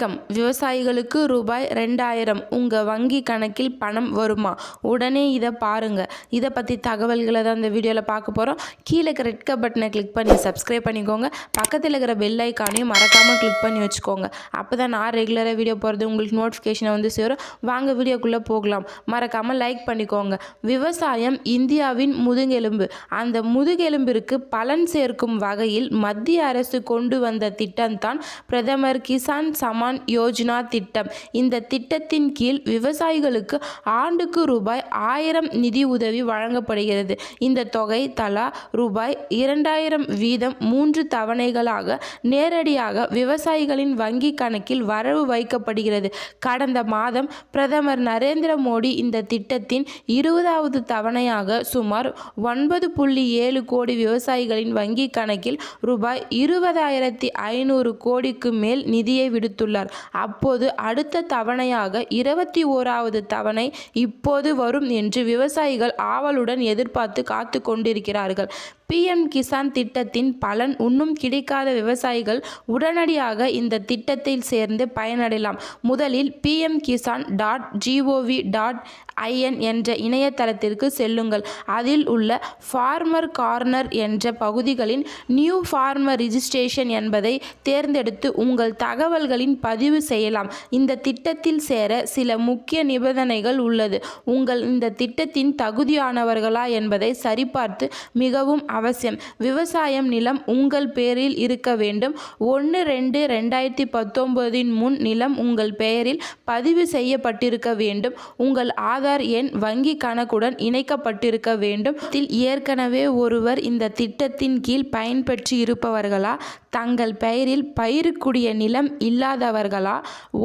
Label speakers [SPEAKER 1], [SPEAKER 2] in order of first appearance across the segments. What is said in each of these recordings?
[SPEAKER 1] வணக்கம். விவசாயிகளுக்கு ரூபாய் ரெண்டாயிரம். உங்கள் வங்கி கணக்கில் பணம் வருமா? உடனே இதை பாருங்கள் இதை பற்றி தகவல்களை தான் இந்த வீடியோவில் பார்க்க போகிறோம் கீழே இருக்கிற ரெட் கப் பட்டனை கிளிக் பண்ணி சப்ஸ்கிரைப் பண்ணிக்கோங்க. பக்கத்தில் இருக்கிற பெல் ஐக்கானையும் மறக்காமல் கிளிக் பண்ணி வச்சுக்கோங்க. அப்போ தான் நான் ரெகுலராக வீடியோ போகிறது உங்களுக்கு நோட்டிஃபிகேஷனை வந்து சேரும். வாங்க வீடியோக்குள்ளே போகலாம். மறக்காமல் லைக் பண்ணிக்கோங்க. விவசாயம் இந்தியாவின் முதுகெலும்பு. அந்த முதுகெலும்பிற்கு பலன் சேர்க்கும் வகையில் மத்திய அரசு கொண்டு வந்த திட்டம்தான் பிரதமர் கிசான் கிசான் யோஜனா திட்டம். இந்த திட்டத்தின் கீழ் விவசாயிகளுக்கு ஆண்டுக்கு ரூபாய் ஆயிரம் நிதி உதவி வழங்கப்படுகிறது. இந்த தொகை தலா ரூபாய் இரண்டாயிரம் வீதம் மூன்று தவணைகளாக நேரடியாக விவசாயிகளின் வங்கி கணக்கில் வரவு வைக்கப்படுகிறது. கடந்த மாதம் பிரதமர் நரேந்திர மோடி இந்த திட்டத்தின் இருபதாவது தவணையாக சுமார் ஒன்பது புள்ளி ஏழு கோடி விவசாயிகளின் வங்கி கணக்கில் ரூபாய் இருபதாயிரத்தி ஐநூறு கோடிக்கு மேல் நிதியை விடுத்துள்ளார். அப்போது அடுத்த தவணையாக இருபத்தி ஓராவது தவணை இப்போது வரும் என்று விவசாயிகள் ஆவலுடன் எதிர்பார்த்து காத்து கொண்டிருக்கிறார்கள். பிஎம் கிசான் திட்டத்தின் பலன் இன்னும் கிடைக்காத விவசாயிகள் உடனடியாக இந்த திட்டத்தில் சேர்ந்து பயனடையலாம். முதலில் PM Kisan dot G O V dot I N என்ற இணையதளத்திற்கு செல்லுங்கள். அதில் உள்ள ஃபார்மர் கார்னர் என்ற பகுதிகளின் நியூ ஃபார்மர் ரிஜிஸ்ட்ரேஷன் என்பதை தேர்ந்தெடுத்து உங்கள் தகவல்களின் பதிவு செய்யலாம். இந்த திட்டத்தில் சேர சில முக்கிய நிபந்தனைகள் உள்ளது. உங்கள் இந்த திட்டத்தின் தகுதியானவர்களா என்பதை சரிபார்த்து மிகவும் அவசியம். விவசாயம் நிலம் உங்கள் பேரில் இருக்க வேண்டும். ஒன்று ரெண்டு ரெண்டாயிரத்தி பத்தொம்போதின் முன் நிலம் உங்கள் பெயரில் பதிவு செய்யப்பட்டிருக்க வேண்டும். உங்கள் ஆதார் எண் வங்கி கணக்குடன் இணைக்கப்பட்டிருக்க வேண்டும். இதில் ஏற்கனவே ஒருவர் இந்த திட்டத்தின் கீழ் பயன்பெற்று இருப்பவர்களா தங்கள் பெயரில் பயிருக்குடிய நிலம் இல்லாதவர்களா?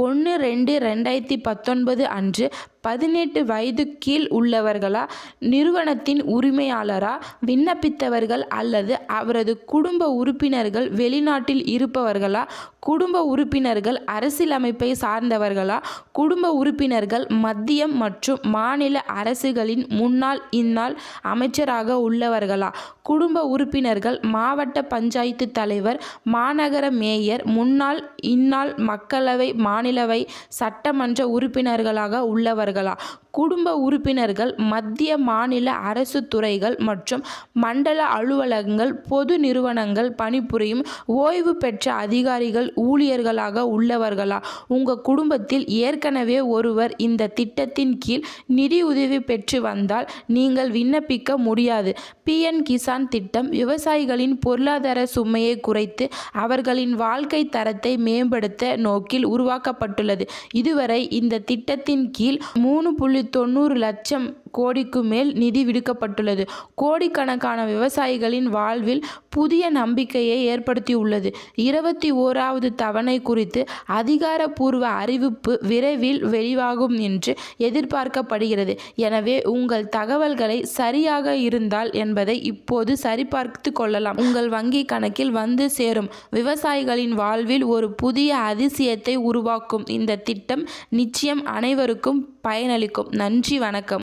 [SPEAKER 1] ஒன்று ரெண்டு ரெண்டாயிரத்தி பத்தொன்பது அன்று பதினெட்டு வயது கீழ் உள்ளவர்களா? நிறுவனத்தின் உரிமையாளரா? விண்ணப்பித்தவர்கள் அல்லது அவரது குடும்ப உறுப்பினர்கள் வெளிநாட்டில் இருப்பவர்களா? குடும்ப உறுப்பினர்கள் அரசியலமைப்பை சார்ந்தவர்களா? குடும்ப உறுப்பினர்கள் மத்தியம் மற்றும் மாநில அரசுகளின் முன்னாள் இந்நாள் அமைச்சராக உள்ளவர்களா? குடும்ப உறுப்பினர்கள் மாவட்ட பஞ்சாயத்து தலைவர் மாநகர மேயர் முன்னாள் இந்நாள் மக்களவை மாநிலவை சட்டமன்ற உறுப்பினர்களாக உள்ளவர்களா? குடும்ப உறுப்பினர்கள் மத்திய மாநில அரசு துறைகள் மற்றும் மண்டல அலுவலகங்கள் பொது நிறுவனங்கள் பணிபுரியும் ஓய்வு பெற்ற அதிகாரிகள் ஊழியர்களாக உள்ளவர்களா? உங்கள் குடும்பத்தில் ஏற்கனவே ஒருவர் இந்த திட்டத்தின் கீழ் நிதி உதவி பெற்று வந்தால் நீங்கள் விண்ணப்பிக்க முடியாது. பிஎன் கிசான் திட்டம் விவசாயிகளின் பொருளாதார சுமையை குறைத்து அவர்களின் வாழ்க்கை தரத்தை மேம்படுத்த நோக்கில் உருவாக்கப்பட்டுள்ளது. இதுவரை இந்த திட்டத்தின் கீழ் மூணு புள்ளி தொண்ணூறு லட்சம் கோடிக்கு மேல் நிதி விடுக்கப்பட்டுள்ளது. கோடிக்கணக்கான விவசாயிகளின் வாழ்வில் புதிய நம்பிக்கையை ஏற்படுத்தியுள்ளது. இருபத்தி ஓராவது தவணை குறித்து அதிகாரப்பூர்வ அறிவிப்பு விரைவில் வெளிவாகும் என்று எதிர்பார்க்கப்படுகிறது. எனவே உங்கள் தகவல்களை சரியாக இருந்தால் என்பதை இப்போது சரிபார்த்து கொள்ளலாம். உங்கள் வங்கி கணக்கில் வந்து சேரும். விவசாயிகளின் வாழ்வில் ஒரு புதிய அதிசயத்தை உருவாக்கும் இந்த திட்டம் நிச்சயம் அனைவருக்கும் பயனளிக்கும். நன்றி வணக்கம்.